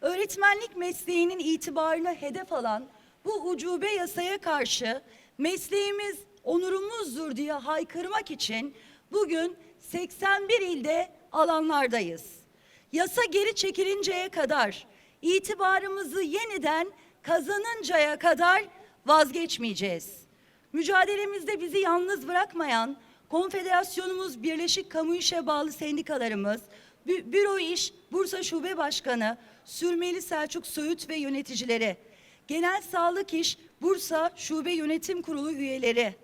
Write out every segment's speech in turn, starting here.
Öğretmenlik mesleğinin itibarını hedef alan bu ucube yasaya karşı mesleğimiz onurumuzdur diye haykırmak için bugün 81 ilde alanlardayız. Yasa geri çekilinceye kadar, itibarımızı yeniden kazanıncaya kadar vazgeçmeyeceğiz. Mücadelemizde bizi yalnız bırakmayan Konfederasyonumuz Birleşik Kamu İşe bağlı sendikalarımız, Bü- Büro İş Bursa Şube Başkanı Sürmeli Selçuk Söğüt ve yöneticileri, Genel Sağlık İş Bursa Şube Yönetim Kurulu üyeleri,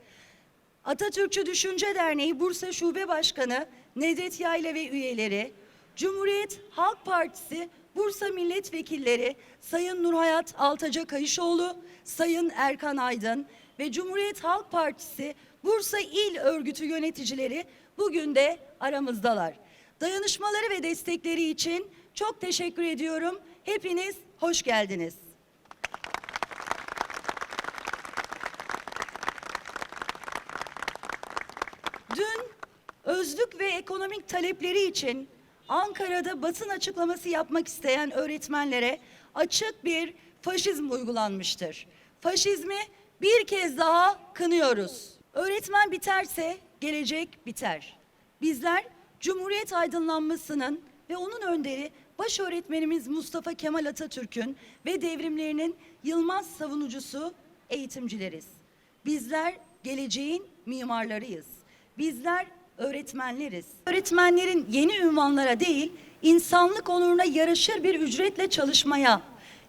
Atatürkçü Düşünce Derneği Bursa Şube Başkanı Nedret Yayla ve üyeleri, Cumhuriyet Halk Partisi Bursa Milletvekilleri Sayın Nurhayat Altaca Kayışoğlu, Sayın Erkan Aydın ve Cumhuriyet Halk Partisi Bursa İl Örgütü yöneticileri bugün de aramızdalar. Dayanışmaları ve destekleri için çok teşekkür ediyorum. Hepiniz hoş geldiniz. Dün özlük ve ekonomik talepleri için Ankara'da basın açıklaması yapmak isteyen öğretmenlere açık bir faşizm uygulanmıştır. Faşizmi bir kez daha kınıyoruz. Öğretmen biterse gelecek biter. Bizler Cumhuriyet aydınlanmasının ve onun önderi baş öğretmenimiz Mustafa Kemal Atatürk'ün ve devrimlerinin yılmaz savunucusu eğitimcileriz. Bizler geleceğin mimarlarıyız. Bizler öğretmenleriz. Öğretmenlerin yeni ünvanlara değil, insanlık onuruna yaraşır bir ücretle çalışmaya,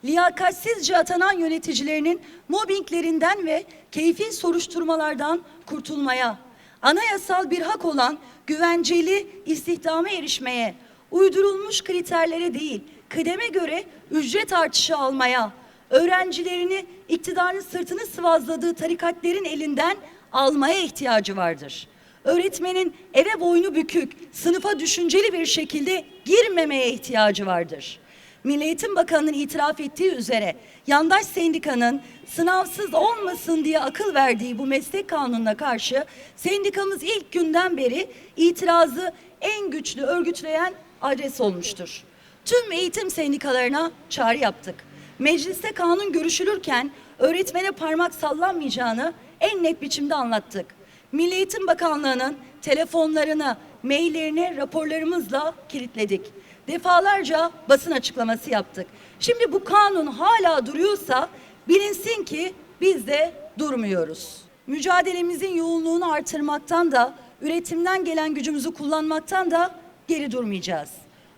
liyakatsizce atanan yöneticilerinin mobbinglerinden ve keyfi soruşturmalardan kurtulmaya, anayasal bir hak olan güvenceli istihdama erişmeye, uydurulmuş kriterlere değil, kıdeme göre ücret artışı almaya, öğrencilerini iktidarın sırtını sıvazladığı tarikatlerin elinden almaya ihtiyacı vardır. Öğretmenin eve boynu bükük, sınıfa düşünceli bir şekilde girmemeye ihtiyacı vardır. Milli Eğitim Bakanı'nın itiraf ettiği üzere yandaş sendikanın sınavsız olmasın diye akıl verdiği bu meslek kanununa karşı sendikamız ilk günden beri itirazı en güçlü örgütleyen adres olmuştur. Tüm eğitim sendikalarına çağrı yaptık. Mecliste kanun görüşülürken öğretmene parmak sallanmayacağını en net biçimde anlattık. Milli Eğitim Bakanlığı'nın telefonlarını, maillerini raporlarımızla kilitledik. Defalarca basın açıklaması yaptık. Şimdi bu kanun hala duruyorsa bilinsin ki biz de durmuyoruz. Mücadelemizin yoğunluğunu artırmaktan da, üretimden gelen gücümüzü kullanmaktan da geri durmayacağız.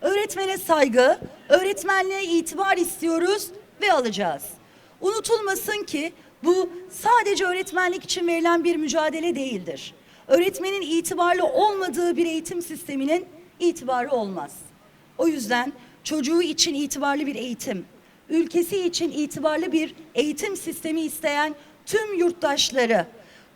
Öğretmene saygı, öğretmenliğe itibar istiyoruz ve alacağız. Unutulmasın ki bu sadece öğretmenlik için verilen bir mücadele değildir. Öğretmenin itibarlı olmadığı bir eğitim sisteminin itibarı olmaz. O yüzden çocuğu için itibarlı bir eğitim, ülkesi için itibarlı bir eğitim sistemi isteyen tüm yurttaşları,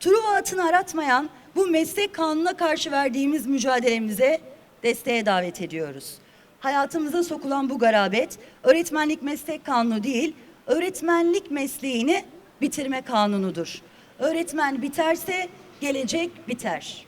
Truva atını aratmayan bu meslek kanununa karşı verdiğimiz mücadelemize desteğe davet ediyoruz. Hayatımıza sokulan bu garabet öğretmenlik meslek kanunu değil, öğretmenlik mesleğini bitirme kanunudur. Öğretmen biterse gelecek biter.